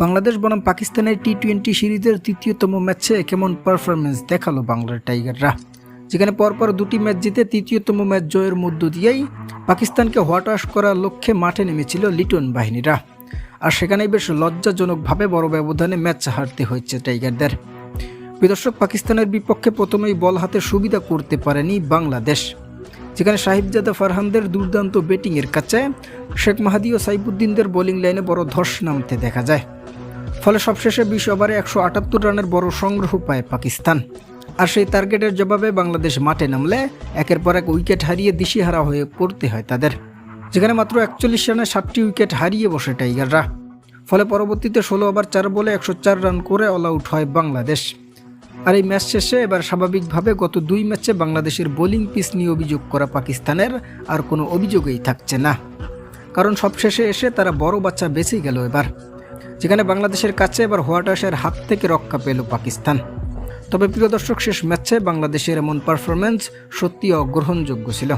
বাংলাদেশ বনাম পাকিস্তানের T twenty সিরিজের তৃতীয়তম ম্যাচে কেমন পারফরমেন্স দেখাল বাংলার টাইগাররা? যেখানে পরপর দুটি ম্যাচ জিতে তৃতীয়তম ম্যাচ জয়ের মধ্য দিয়েই পাকিস্তানকে হতাশ করার লক্ষ্যে মাঠে নেমেছিল লিটন বাহিনীরা। আর সেখানেই বেশ লজ্জাজনকভাবে বড় ব্যবধানে ম্যাচ হারতে হয়েছে টাইগারদের। বিদর্শক পাকিস্তানের বিপক্ষে প্রথমেই বল হাতে সুবিধা করতে পারেনি বাংলাদেশ। যেখানে সাহিবজাদা ফারহানদের দুর্দান্ত ব্যাটিংয়ের কাছে শেখ মাহাদি ও সাইফুদ্দিনদের বোলিং লাইনে বড় ধস নামতে দেখা যায়। ফলে সবশেষে বিশ ওভারে একশো আটাত্তর রানের বড় সংগ্রহ পায় পাকিস্তান। আর সেই টার্গেটের জবাবে বাংলাদেশ মাঠে নামলে একের পর এক উইকেট হারিয়ে দিশেহারা হয়ে পড়তে হয় তাদের। যেখানে মাত্র একচল্লিশ রানে সাতটি উইকেট হারিয়ে বসে টাইগাররা। ফলে পরবর্তীতে ষোলো ওভার, চার বলে একশো চার রান করে অল আউট হয় বাংলাদেশ। আর এই ম্যাচ শেষে এবার স্বাভাবিকভাবে গত দুই ম্যাচে বাংলাদেশের বোলিং পিস নিয়ে অভিযোগ করা পাকিস্তানের আর কোনো অভিযোগই থাকছে না। কারণ সবশেষে এসে তারা বড় বাচ্চা বেঁচে গেল এবার। যেখানে বাংলাদেশের কাছে এবার হোয়াটাসের হাত থেকে রক্ষা পেল পাকিস্তান। তবে প্রিয় দর্শক, শেষ ম্যাচে বাংলাদেশের এমন পারফরমেন্স সত্যি অগ্রহণযোগ্য ছিল।